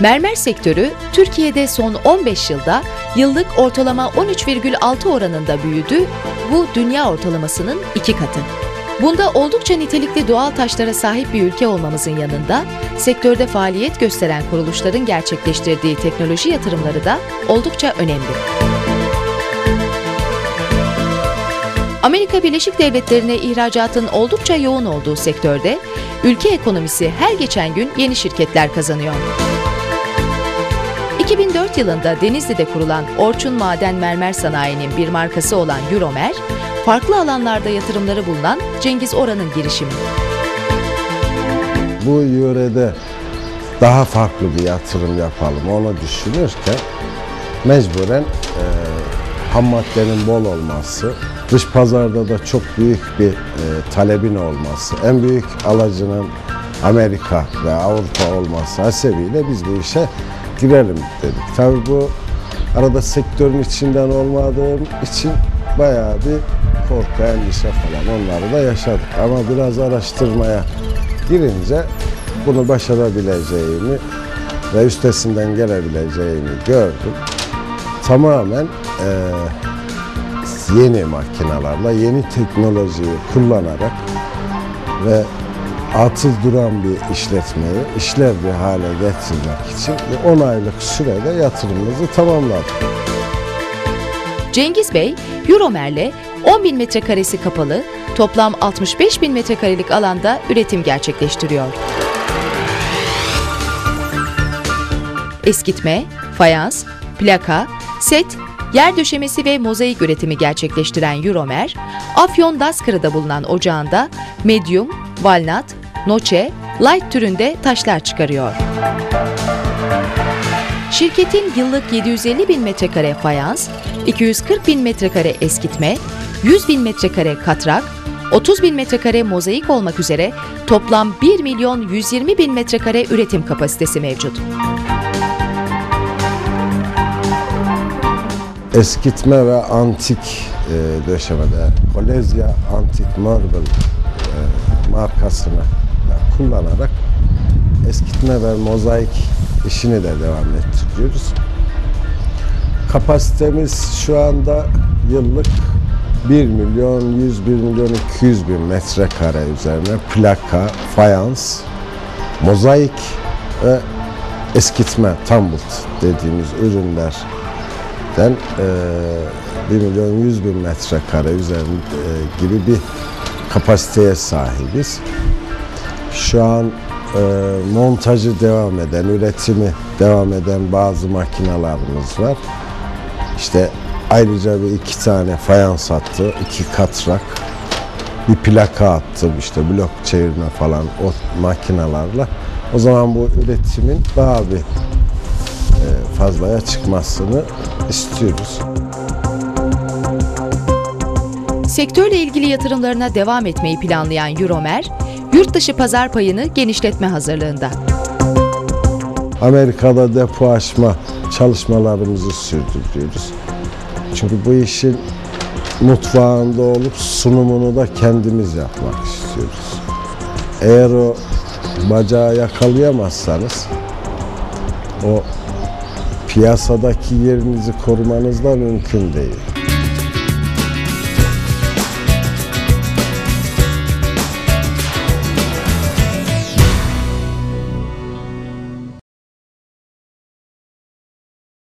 Mermer sektörü Türkiye'de son 15 yılda yıllık ortalama 13,6 oranında büyüdü. Bu dünya ortalamasının iki katı. Bunda oldukça nitelikli doğal taşlara sahip bir ülke olmamızın yanında sektörde faaliyet gösteren kuruluşların gerçekleştirdiği teknoloji yatırımları da oldukça önemli. Amerika Birleşik Devletleri'ne ihracatın oldukça yoğun olduğu sektörde ülke ekonomisi her geçen gün yeni şirketler kazanıyor. 2004 yılında Denizli'de kurulan Orçun Maden Mermer Sanayi'nin bir markası olan Euromer, farklı alanlarda yatırımları bulunan Cengiz Oran'ın girişimi. Bu yörede daha farklı bir yatırım yapalım onu düşünürken mecburen e, ham maddenin bol olması, dış pazarda da çok büyük bir e, talebin olması, en büyük alıcının Amerika ve Avrupa olması hasebiyle biz bu işe girelim dedik. Tabii bu arada sektörün içinden olmadığım için bayağı bir korku, endişe falan onları da yaşadık. Ama biraz araştırmaya girince bunu başarabileceğimi ve üstesinden gelebileceğimi gördüm. Tamamen e, yeni makinalarla, yeni teknolojiyi kullanarak ve atıl duran bir işletmeyi işler bir hale getirmek için 10 aylık sürede yatırımımızı tamamladık. Cengiz Bey, Euromer'le 10 bin metrekaresi kapalı, toplam 65 bin metrekarelik alanda üretim gerçekleştiriyor. Eskitme, fayans, plaka, set, yer döşemesi ve mozaik üretimi gerçekleştiren Euromer, Afyon Daskırı'da bulunan ocağında medium, walnut, noçe, light türünde taşlar çıkarıyor. Şirketin yıllık 750 bin metrekare fayans, 240 bin metrekare eskitme, 100 bin metrekare katrak, 30 bin metrekare mozaik olmak üzere toplam 1 milyon 120 bin metrekare üretim kapasitesi mevcut. Eskitme ve antik e, döşemede Kolezya Antik Marble e, markasını kullanarak eskitme ve mozaik işini de devam ettiriyoruz. Kapasitemiz şu anda yıllık 1 milyon 101 milyon 200 bin metrekare üzerine plaka, fayans, mozaik ve eskitme, tumbled dediğimiz ürünlerden e, 1 milyon 100 bin metrekare üzerinde gibi bir kapasiteye sahibiz. Şu an e, montajı devam eden, üretimi devam eden bazı makinalarımız var. İşte ayrıca bir iki tane fayans attı, iki katrak, bir plaka attım işte blok çevirme falan o makinalarla. O zaman bu üretimin daha bir e, fazlaya çıkmasını istiyoruz. Sektörle ilgili yatırımlarına devam etmeyi planlayan Euromer, yurt dışı pazar payını genişletme hazırlığında. Amerika'da depo açma çalışmalarımızı sürdürüyoruz. Çünkü bu işin mutfağında olup sunumunu da kendimiz yapmak istiyoruz. Eğer o bacağı yakalayamazsanız o piyasadaki yerinizi korumanız da mümkün değil.